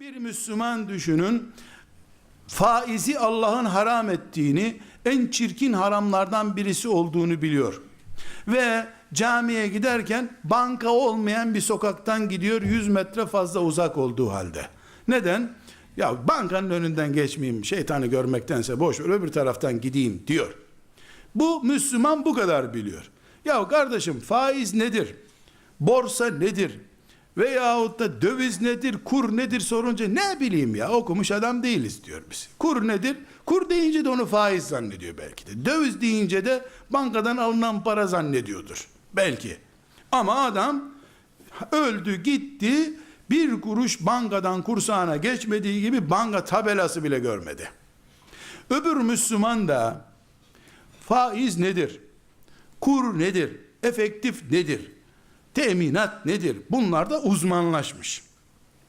Bir Müslüman düşünün faizi Allah'ın haram ettiğini, en çirkin haramlardan birisi olduğunu biliyor. Ve camiye giderken banka olmayan bir sokaktan gidiyor 100 metre fazla uzak olduğu halde. Neden? Ya bankanın önünden geçmeyeyim şeytanı görmektense boş ver öbür taraftan gideyim diyor. Bu Müslüman bu kadar biliyor. Ya kardeşim faiz nedir? Borsa nedir? Veyahut da döviz nedir, kur nedir sorunca ne bileyim ya okumuş adam değiliz diyor biz. Kur nedir? Kur deyince de onu faiz zannediyor belki de. Döviz deyince de bankadan alınan para zannediyordur. Belki. Ama adam öldü gitti bir kuruş bankadan kursağına geçmediği gibi banka tabelası bile görmedi. Öbür Müslüman da faiz nedir? Kur nedir? Efektif nedir? Teminat nedir? Bunlar da uzmanlaşmış.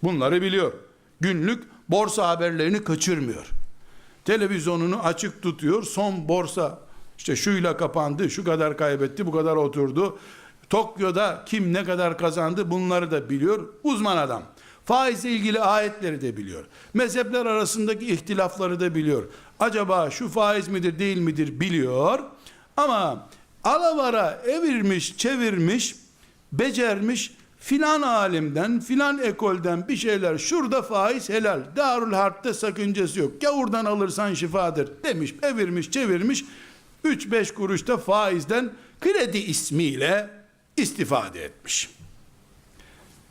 Bunları biliyor. Günlük borsa haberlerini kaçırmıyor. Televizyonunu açık tutuyor. Son borsa işte şuyla kapandı, şu kadar kaybetti, bu kadar oturdu. Tokyo'da kim ne kadar kazandı bunları da biliyor. Uzman adam. Faizle ilgili ayetleri de biliyor. Mezhepler arasındaki ihtilafları da biliyor. Acaba şu faiz midir değil midir biliyor. Ama alavara evirmiş, çevirmiş, becermiş filan alimden, filan ekolden bir şeyler şurada faiz helal, Darül Harp'te sakıncası yok. Gavurdan alırsan şifadır demiş, evirmiş, çevirmiş. 3-5 kuruşta faizden kredi ismiyle istifade etmiş.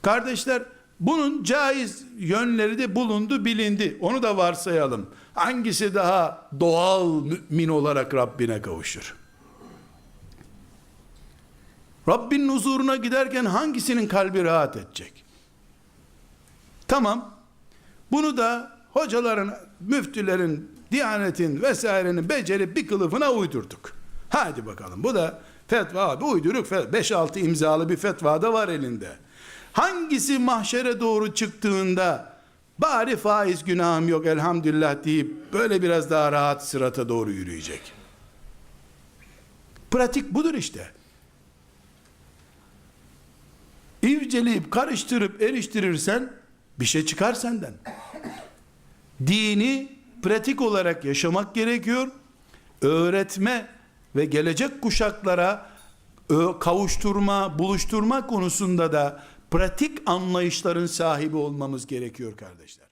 Kardeşler bunun caiz yönleri de bulundu bilindi. Onu da varsayalım. Hangisi daha doğal mümin olarak Rabbine kavuşur? Rabbinin huzuruna giderken hangisinin kalbi rahat edecek? Tamam. Bunu da hocaların, müftülerin, diyanetin vesairenin becerip bir kılıfına uydurduk. Hadi bakalım. Bu da fetva abi uyduruk 5-6 imzalı bir fetva da var elinde. Hangisi mahşere doğru çıktığında bari faiz günahım yok elhamdülillah deyip böyle biraz daha rahat sırata doğru yürüyecek. Pratik budur işte. İvceleyip karıştırıp eriştirirsen bir şey çıkar senden. Dini pratik olarak yaşamak gerekiyor. Öğretme ve gelecek kuşaklara kavuşturma, buluşturma konusunda da pratik anlayışların sahibi olmamız gerekiyor kardeşler.